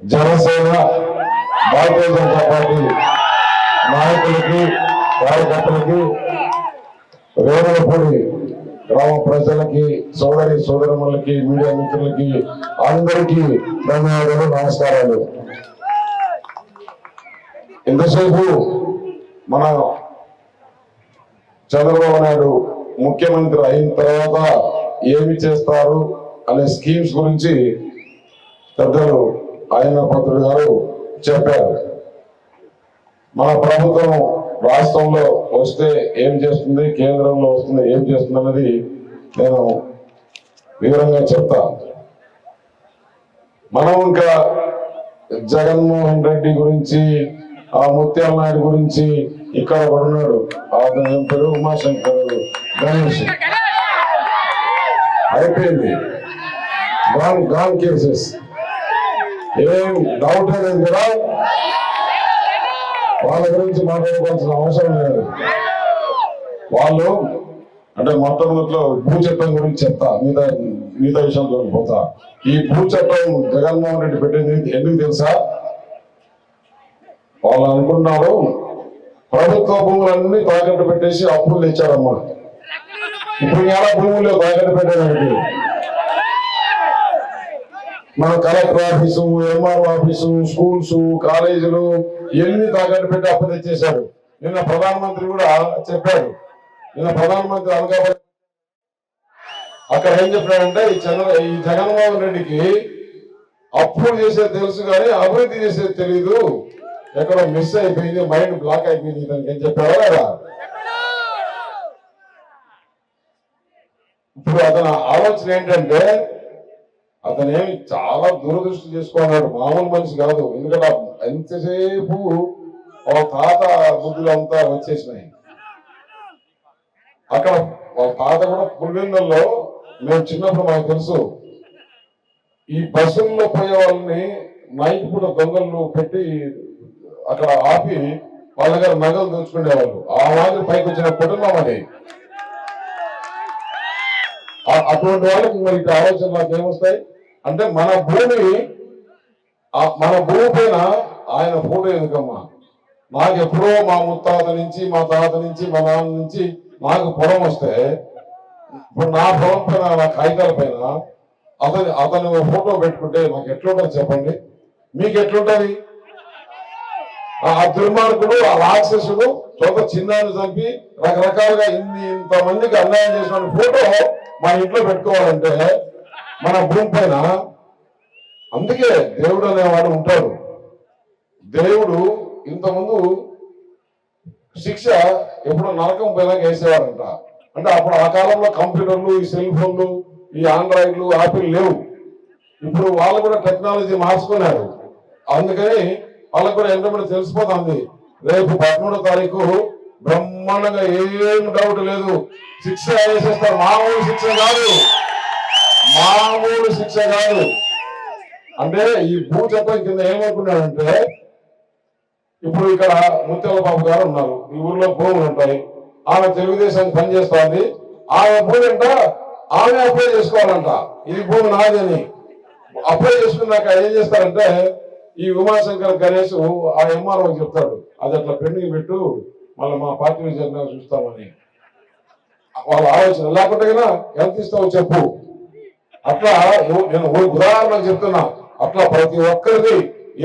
జనసేన భారతీయ Janata party నాయకులకి కార్యకర్తలకి వేములపూడి గ్రామ ప్రజలకి సోదరి సోదరములకి మీడియా మిత్రులకి అందరికీ ధన్యవాదాలు నమస్కారాలు. ఇంతసేపు మన చంద్రబాబు నాయుడు ముఖ్యమంత్రి అయిన తర్వాత ఏమి చేస్తారు అనే స్కీమ్స్ గురించి పెద్దలు ఆయన పత్రుడు గారు చెప్పారు. మన ప్రభుత్వం రాష్ట్రంలో వస్తే ఏం చేస్తుంది కేంద్రంలో వస్తుంది ఏం చేస్తుంది అన్నది నేను వివరంగా చెప్తా. మనం ఇంకా జగన్మోహన్ రెడ్డి గురించి ఆ ముత్యాల నాయుడు గురించి ఇక్కడ ఉన్నాడు. అతను పేరు ఉమాశంకర్ గణేష్. అయిపోయింది. గాన్ గాన్ కేసెస్ ఏం డౌట్ లేదు కదా? వాళ్ళ గురించి మాట్లాడుకోవాల్సిన అవసరం లేదు. వాళ్ళు అంటే మొట్టమొదట్లో భూ చట్టం గురించి చెప్తా. మిగతా మిగతా విషయంలో పోతా. ఈ భూ చట్టం జగన్మోహన్ రెడ్డి పెట్టింది ఎందుకు తెలుసా? వాళ్ళు అనుకున్నారు ప్రభుత్వ భూములన్నీ తాకట్టు పెట్టేసి అప్పులు తెచ్చారమ్మా. ఇప్పుడు ఎలా భూములు తాకట్టు పెట్టడానికి మన collector office MR office schools కాలేజీలు ఎన్ని తాకట్టు పెట్టి అప్పు తెచ్చేశారు? నిన్న ప్రధానమంత్రి కూడా చెప్పాడు. నిన్న ప్రధానమంత్రి అనకాపల్లి అక్కడ ఏం చెప్పాడంటే ఈ చంద్ర ఈ జగన్మోహన్ రెడ్డికి అప్పులు చేసేది తెలుసు కానీ అభివృద్ధి చేసేది తెలీదు. ఎక్కడో మిస్ అయిపోయింది మైండ్ బ్లాక్ అయిపోయింది దానికి ఏం చెప్పాడో కదా ఇప్పుడు అతని ఆలోచన ఏంటంటే అతనేమి చాలా దూరదృష్టి చేసుకున్నాడు. మామూలు మనిషి కాదు. ఎందుకంటే ఎంతసేపు ఒక తాత బుద్ధులు అంతా వచ్చేసినాయి. అక్కడ వాళ్ళ తాత కూడా పులివెందుల్లో మేము చిన్నప్పుడు మాకు తెలుసు. ఈ బస్సుల్లో పోయే వాళ్ళని నైట్ పూట దొంగలు పెట్టి అక్కడ ఆపి వాళ్ళ దగ్గర నగలు దోచుకునేవాళ్ళు. ఆ మాదిరి పైకి వచ్చిన కుటుంబం అది. అటువంటి వాళ్ళకి మరి ఇక్కడ ఆలోచన ఏమొస్తాయి? అంటే మన భూమి ఆ- మన భూమి పైన ఆయన ఫోటో ఎందుకమ్మా? నాకు ఎప్పుడో మా ముత్తాత నుంచి మా తాత నుంచి మా నాన్న నుంచి నాకు పొలం వస్తే ఇప్పుడు నా పొలం పైన నా కాగితాల పైన అతని అతను ఫోటో పెట్టుకుంటే నాకు ఎట్లుంటుంది చెప్పండి? మీకు ఎట్లుంటుంది? ఆ దుర్మార్గుడు ఆ రాక్షసుడు సొంత చిన్నాన్ని చంపి రకరకాలుగా ఇన్ని ఇంతమందికి అన్యాయం చేసిన ఫోటో మా ఇంట్లో పెట్టుకోవాలంటే మన భూమి పైన అందుకే దేవుడు అనేవాడు ఉంటాడు. దేవుడు ఇంతకుముందు శిక్ష ఎప్పుడో నరకం పైన వేసేవారంట. అంటే అప్పుడు ఆ కాలంలో కంప్యూటర్లు ఈ సెల్ ఫోన్లు ఈ ఆండ్రాయిడ్లు ఆపిల్ లేవు. ఇప్పుడు వాళ్ళు కూడా టెక్నాలజీ మార్చుకున్నారు. అందుకని వాళ్ళకు కూడా ఎంతమంది తెలిసిపోతుంది. రేపు పదమూడో తారీఖు బ్రహ్మాండంగా ఏం డౌట్ లేదు. శిక్ష వేసేస్తారు మామూలు శిక్ష కాదు. మామూలు శిక్ష కాదు. అంటే ఈ భూచట్టం కింద ఏమనుకున్నాడంటే ఇప్పుడు ఇక్కడ ముత్యాల బాబు గారు ఉన్నారు. ఈ ఊర్లో భూములు ఉంటాయి. ఆమె తెలుగుదేశానికి పనిచేస్తోంది ఆమె భూమి అంట ఆమె అప్లై చేసుకోవాలంట. ఇది భూమి నాదని అప్లై చేసుకున్నాక ఏం చేస్తారంటే ఈ ఉమాశంకర్ గణేష్ ఆ ఎంఆర్ఓకి చెప్తాడు. అది అట్లా పెండింగ్ పెట్టు. మళ్ళీ మా పార్టీ జెండా చూస్తామని. వాళ్ళ ఆలోచన లేకుండా కదా ఎంత ఇస్తావు చెప్పు. అట్లా నేను ఒక ఉదాహరణకు చెప్తున్నా. అట్లా ప్రతి ఒక్కరిది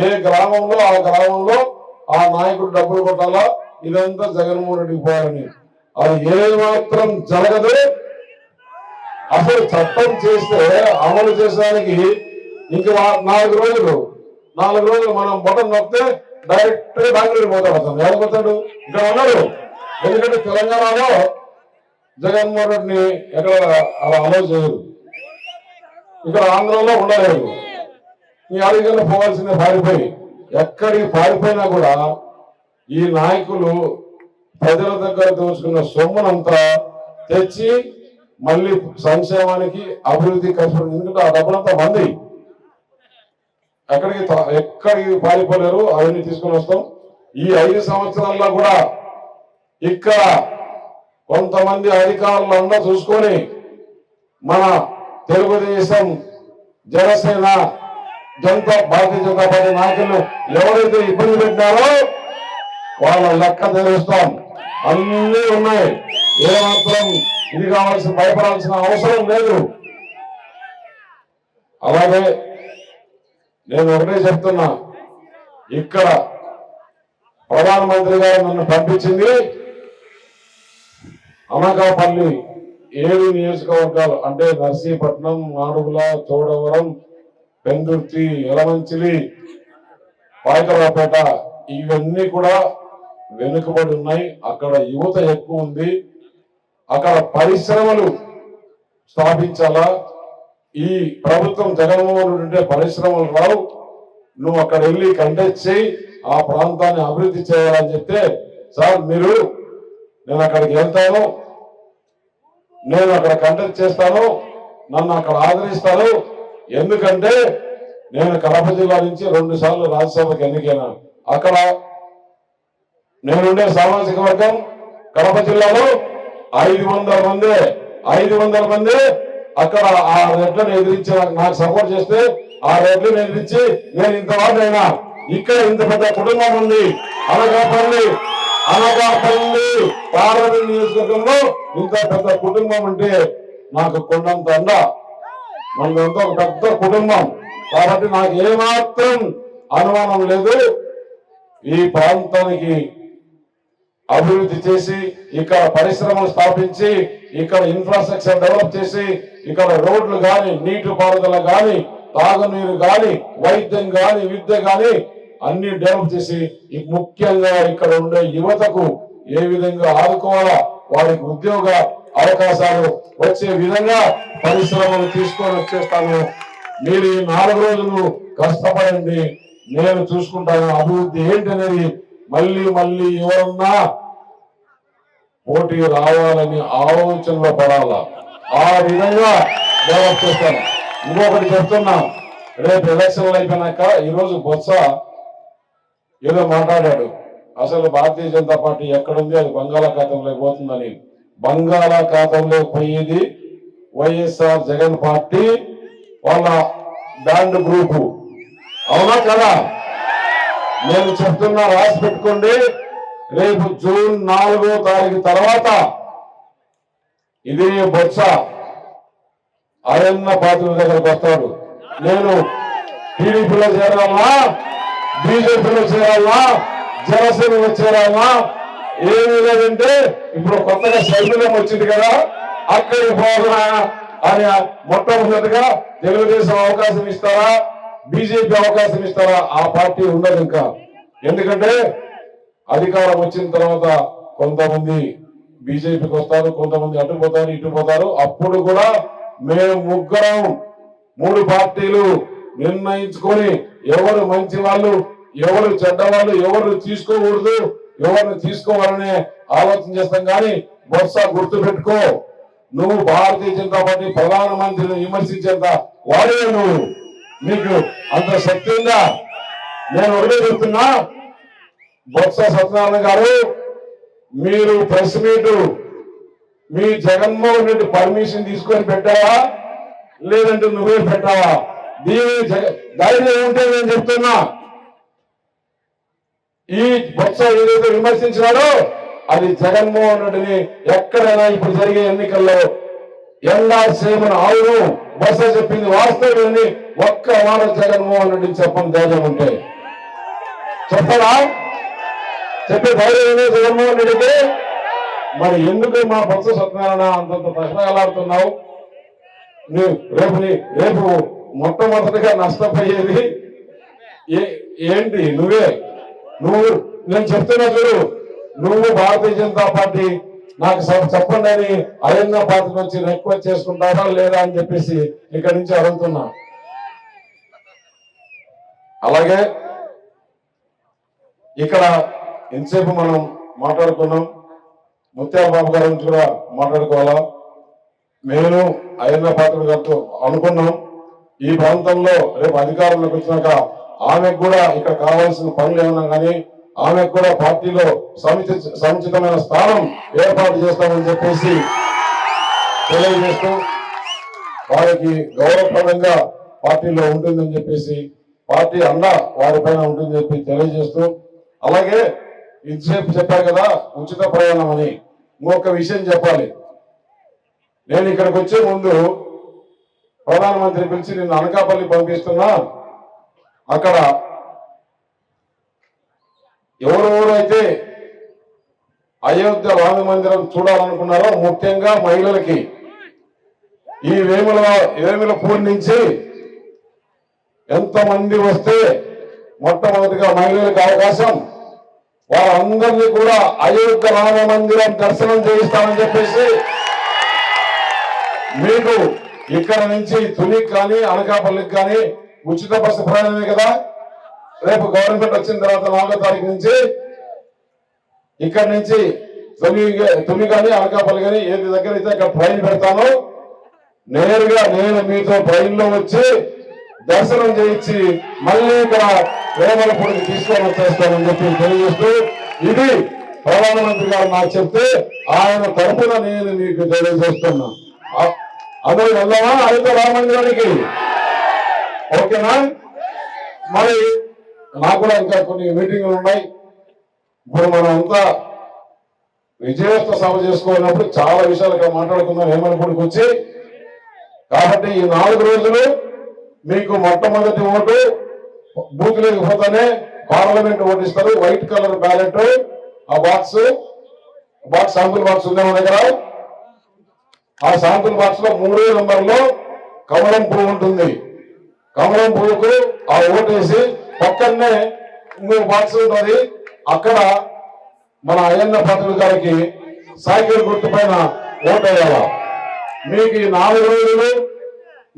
ఏ గ్రామంలో ఆ గ్రామంలో ఆ నాయకుడు డబ్బులు కొట్టాలా? ఇదంతా జగన్మోహన్ రెడ్డికి పోయాలని అది ఏ మాత్రం జరగదు. అసలు చట్టం చేస్తే అమలు చేసడానికి ఇంక నాలుగు రోజులు. నాలుగు రోజులు మనం బటన్ నొక్కితే డైరెక్ట్ బెంగళూరు పోతాం అతను ఎవరు పోతాడు ఇక్కడ ఉన్నాడు ఎందుకంటే తెలంగాణలో జగన్మోహన్ రెడ్డిని ఎక్కడ అలా అమలు చేయరు. ఇక్కడ ఆంధ్రలో ఉండలేరు. ఈ అడిగిన పోవాల్సిందే పారిపోయి. ఎక్కడికి పారిపోయినా కూడా ఈ నాయకులు ప్రజల దగ్గర దోచుకున్న సొమ్మునంతా తెచ్చి మళ్ళీ సంక్షేమానికి అభివృద్ధి కష్టపడి ఎందుకంటే ఆ డబ్బులంతా మంది. ఎక్కడికి త- ఎక్కడికి పారిపోలేరు అవన్నీ తీసుకుని వస్తాం. ఈ ఐదు సంవత్సరాల్లో కూడా ఇక్కడ కొంతమంది అధికారులు చూసుకొని మన తెలుగుదేశం జనసేన జనతా భారతీయ జనతా పార్టీ నాయకులు ఎవరైతే ఇబ్బంది పెట్టినారో వాళ్ళ లెక్క తెలుస్తాం. అన్నీ ఉన్నాయి. ఏమాత్రం ఇది కావాల్సిన భయపడాల్సిన అవసరం లేదు. అలాగే నేను ఒకటే చెప్తున్నా. ఇక్కడ ప్రధానమంత్రి గారు నన్ను పంపించింది అనకాపల్లి ఏడు నియోజకవర్గాలు అంటే నర్సీపట్నం మాడుగుల చోడవరం పెందుర్తి ఎలమంచిలి పాయకరావుపేట ఇవన్నీ కూడా వెనుకబడి ఉన్నాయి. అక్కడ యువత ఎక్కువ ఉంది. అక్కడ పరిశ్రమలు స్థాపించాలా? ఈ ప్రభుత్వం జగన్మోహన్ రెడ్డి ఉంటే పరిశ్రమలు రావు. నువ్వు అక్కడ వెళ్ళి కంటెస్ట్ చేయి ఆ ప్రాంతాన్ని అభివృద్ధి చేయాలని చెప్తే సార్ మీరు నేను అక్కడికి వెళ్తాను. నేను అక్కడ కంటెక్ట్ చేస్తాను. నన్ను అక్కడ ఆదరిస్తారు. ఎందుకంటే నేను కడప జిల్లా నుంచి రెండు సార్లు రాజ్యసభకు ఎన్నికైనాను అక్కడ నేనుండే సామాజిక వర్గం కడప జిల్లాలో ఐదు వందల మంది ఐదు వందల మంది అక్కడ ఆ రెడ్లను ఎదిరించి నాకు- నాకు సపోర్ట్ చేస్తే ఆ రెడ్లను ఎదిరించి నేను ఇంతవాడినైనా ఇక్కడ ఇంత పెద్ద కుటుంబం ఉంది. అనకాపల్లి అనకాపల్లి పార్లమెంట్ నియోజకవర్గంలో ఇంత పెద్ద కుటుంబం అంటే నాకు కొండంత అండ. మనదంతా ఒక పెద్ద కుటుంబం. కాబట్టి నాకు ఏమాత్రం అనుమానం లేదు. ఈ ప్రాంతానికి అభివృద్ధి చేసి ఇక్కడ పరిశ్రమలు స్థాపించి ఇక్కడ ఇన్ఫ్రాస్ట్రక్చర్ డెవలప్ చేసి ఇక్కడ రోడ్లు గాని నీటి పారుదల గాని తాగునీరు గాని వైద్యం గాని విద్య గాని అన్ని డెవలప్ చేసి ముఖ్యంగా ఇక్కడ ఉండే యువతకు ఏ విధంగా ఆదుకోవాలా వారికి ఉద్యోగ అవకాశాలు వచ్చే విధంగా పరిశ్రమలు తీసుకొని వచ్చేస్తాను. మీరు ఈ నాలుగు రోజులు కష్టపడండి నేను చూసుకుంటాను. అభివృద్ధి ఏంటనేది మళ్ళీ మళ్ళీ ఎవరన్నా పోటీ రావాలని ఆలోచనలో పడాలా? ఆ విధంగా డెవలప్ చేస్తాను. ఇంకొకటి చెప్తున్నా రేపు ఎలక్షన్లు అయిపోయినాక ఈరోజు బొత్స ఏదో మాట్లాడాడు. అసలు భారతీయ జనతా పార్టీ ఎక్కడుంది? అది బంగాళాఖాతంలోకి పోతుందని బంగాళాఖాతంలో పోయేది వైఎస్ఆర్ జగన్ పార్టీ వాళ్ళ బ్యాండ్ గ్రూపు. అవునా కదా? నేను చెప్తున్నా రాసి పెట్టుకోండి. రేపు జూన్ నాలుగో తారీఖు తర్వాత ఇదే బొత్స. అయన్న పాత్ర దగ్గరకు వస్తాడు నేను టీడీపీలో చేరాలా బీజేపీలో చేరాలా జనసేనలో చేరాలా ఏమి లేదంటే ఇప్పుడు కొత్తగా సైన్యం వచ్చింది కదా అక్కడికి పోగనా అని మొట్టమొదటిగా తెలుగుదేశం అవకాశం ఇస్తారా? బీజేపీ అవకాశం ఇస్తారా? ఆ పార్టీ ఉండదు ఇంకా. ఎందుకంటే అధికారం వచ్చిన తర్వాత కొంతమంది బీజేపీకి వస్తారు కొంతమంది అటు పోతారు ఇటు పోతారు. అప్పుడు కూడా మేము ముగ్గురం మూడు పార్టీలు నిర్ణయించుకొని ఎవరు మంచి వాళ్ళు ఎవరు చెడ్డవాళ్ళు ఎవరు తీసుకోకూడదు ఎవరిని తీసుకోవాలనే ఆలోచన చేస్తాం. కానీ బొత్స గుర్తు పెట్టుకో నువ్వు భారతీయ జనతా పార్టీ ప్రధానమంత్రిని విమర్శించేంత వాడే నువ్వు. నీకు అంత శక్తి ఉందా? నేను ఒకటే చెప్తున్నా బొత్స సత్యనారాయణ గారు మీరు ప్రెస్ మీట్ మీ జగన్మోహన్ రెడ్డి పర్మిషన్ తీసుకొని పెట్టావా? లేదంటే నువ్వే పెట్టావా? దీని ధైర్యం ఉంటే నేను చెప్తున్నా. ఈ బొత్స ఏదైతే విమర్శించినాడో అది జగన్మోహన్ రెడ్డిని ఎక్కడైనా ఇప్పుడు జరిగే ఎన్నికల్లో ఎండా సేమను అవును బొత్స చెప్పింది వాస్తవమని ఒక్క మాట జగన్మోహన్ రెడ్డిని చెప్పని ధైర్యం ఉంటే. చెప్పరా చెప్పే ధైర్యం జగన్మోహన్ రెడ్డికి మరి ఎందుకు మా బొత్స సత్యనారాయణ అంతంత ప్రశ్నగలాడుతున్నావు నువ్వు రేపు నీ- రేపు మొట్టమొదటిగా నష్టపోయేది ఏ ఏంటి? నువ్వే. నువ్వు నేను చెప్తున్నా చూడు. నువ్వు భారతీయ జనతా పార్టీ నాకు చెప్పండి అని అయ్యన్న పార్టీ నుంచి రిక్వెస్ట్ చేసుకుంటారా లేదా అని చెప్పేసి ఇక్కడి నుంచి అడుగుతున్నా. అలాగే ఇక్కడ ఎంతసేపు మనం మాట్లాడుకున్నాం ముత్యాబాబు గారి కూడా మాట్లాడుకోవాలా? నేను అయ్యన్న పాత్ర గారితో అనుకున్నాం. ఈ ప్రాంతంలో రేపు అధికారంలోకి వచ్చినాక ఆమెకు కూడా ఇక్కడ కావాల్సిన పనులు ఏమన్నా కానీ ఆమెకు కూడా పార్టీలో సముచిత సముచితమైన స్థానం ఏర్పాటు చేస్తామని చెప్పేసి తెలియజేస్తూ వారికి గౌరవప్రదంగా పార్టీలో ఉంటుందని చెప్పేసి పార్టీ అన్న వారిపైన ఉంటుందని చెప్పి తెలియజేస్తూ అలాగే ఇంతసేపు చెప్పారు కదా ఉచిత ప్రయాణం అని. ఇంకొక విషయం చెప్పాలి. నేను ఇక్కడికి వచ్చే ముందు ప్రధానమంత్రి పిలిచి నిన్ను అనకాపల్లి పంపిస్తున్నా. అక్కడ ఎవరెవరైతే అయోధ్య రామ మందిరం చూడాలనుకున్నారో ముఖ్యంగా మహిళలకి ఈ వేముల వేముల పూర్ నుంచి ఎంతమంది వస్తే మొట్టమొదటిగా మహిళలకు అవకాశం వారందరినీ కూడా అయోధ్య రామ మందిరం దర్శనం చేయిస్తామని చెప్పేసి మీకు ఇక్కడ నుంచి తునికి కానీ అనకాపల్లికి కానీ ఉచిత బస్సు ప్రయాణమే కదా? రేపు గవర్నమెంట్ వచ్చిన తర్వాత నాలుగో తారీఖు నుంచి ఇక్కడ నుంచి తుని తొలి కానీ అనకాపల్లి కానీ ఏది దగ్గర అయితే అక్కడ ట్రైన్ పెడతాను నేరుగా నేను మీతో ట్రైన్లో వచ్చి దర్శనం చేయించి మళ్ళీ ఇక్కడ వేమలపూడికి తీసుకొని వచ్చేస్తానని చెప్పి తెలియజేస్తూ ఇది ప్రధానమంత్రి గారు నాకు చెప్తే ఆయన తరపున నేను మీకు తెలియజేస్తున్నా. అ- అందరూ వెళ్దామా? అయితే రామందిరానికి ఓకేనా? మరి నాకు కూడా ఇంకా కొన్ని మీటింగ్లు ఉన్నాయి. ఇప్పుడు మనం అంతా విజయోత్సవ సభ చేసుకోనప్పుడు చాలా విషయాలు ఇక్కడ మాట్లాడుకుందాం హేమలపూడికి వచ్చి. కాబట్టి ఈ నాలుగు రోజులు మీకు మొట్టమొదటి ఓటు బూత్ లేకపోతేనే పార్లమెంట్ ఓటిస్తారు. వైట్ కలర్ బ్యాలెట్ ఆ బాక్స్ బాక్స్ శాంపుల్ బాక్స్ ఉంది మన దగ్గర. ఆ శాంపుల్ బాక్స్లో మూడో నంబర్లో కమలం పువ్వు ఉంటుంది. కమలం పువ్వుకు ఆ ఓటేసి పక్కనే ఇంకొక బాక్స్ ఉంటుంది. అక్కడ మన అయ్యన్న పాత్రుడు గారికి సైకిల్ గుర్తు పైన ఓటేయాల. మీకు ఈ నాలుగు రోజులు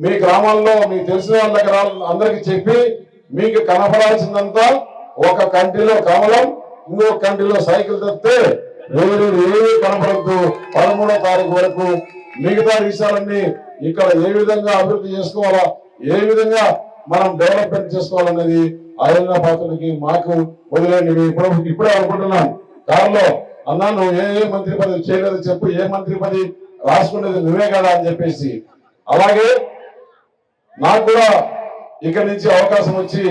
మీ గ్రామాల్లో మీకు తెలిసిన వాళ్ళ దగ్గర అందరికి చెప్పి మీకు కనపడాల్సిందంతా ఒక కంట్రీలో కమలం ఇంకో కంట్రీలో సైకిల్ తప్పితే వేరు ఏమీ కనపడద్దు. పదమూడో తారీఖు వరకు మిగతా విషయాలన్నీ ఇక్కడ ఏ విధంగా అభివృద్ధి చేసుకోవాలా ఏ విధంగా మనం డెవలప్మెంట్ చేసుకోవాలనేది ఆయన పాత్రకి మాకు వదిలేండి ఇప్పుడు ఇప్పుడే అనుకుంటున్నాను. కారులో అన్నా నువ్వు ఏ ఏ మంత్రి పదవి చేయలేదు చెప్పు ఏ మంత్రి పదవి రాసుకునేది నువ్వే కదా అని చెప్పేసి. అలాగే నాకు కూడా ఇక్కడి నుంచి అవకాశం వచ్చి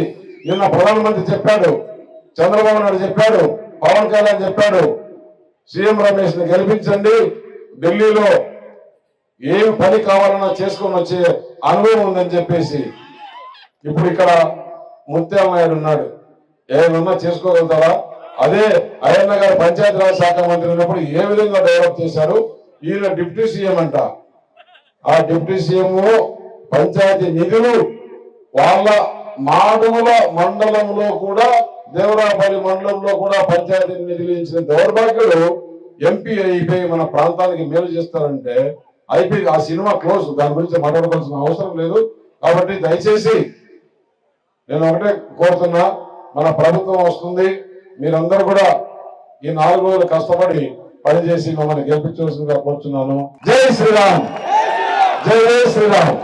నిన్న ప్రధానమంత్రి చెప్పాడు చంద్రబాబు నాయుడు చెప్పాడు పవన్ కళ్యాణ్ చెప్పాడు సీఎం రమేష్ని గెలిపించండి ఢిల్లీలో ఏం పని కావాలన్నా చేసుకొని వచ్చే అనుభవం ఉందని చెప్పేసి ఇప్పుడు ఇక్కడ ముత్యాలనాయుడు ఉన్నాడు. ఏమన్నా చేసుకోగలుగుతారా? అదే అయ్యన్న గారు పంచాయతీరాజ్ శాఖ మంత్రి ఉన్నప్పుడు ఏ విధంగా డెవలప్ చేశారు? ఈయన డిప్యూటీ సీఎం అంట. ఆ డిప్యూటీ సీఎం పంచాయతీ నిధులు వాళ్ళ మాడుగుల మండలంలో కూడా దేవరాపల్లి మండలంలో కూడా పంచాయతీ నిధులించిన దౌర్భాగ్యుడు ఎంపీ అయిపోయి మన ప్రాంతానికి మేలు చేస్తారంటే అయిపోయి ఆ సినిమా క్లోజ్ దాని గురించి మాట్లాడవలసిన అవసరం లేదు. కాబట్టి దయచేసి నేను ఒకటే కోరుతున్నా మన ప్రభుత్వం వస్తుంది. మీరందరూ కూడా ఈ నాలుగు రోజులు కష్టపడి పనిచేసి మమ్మల్ని గెలిపించవలసిందిగా కోరుతున్నాను జై శ్రీరామ్! జై జై శ్రీరామ్!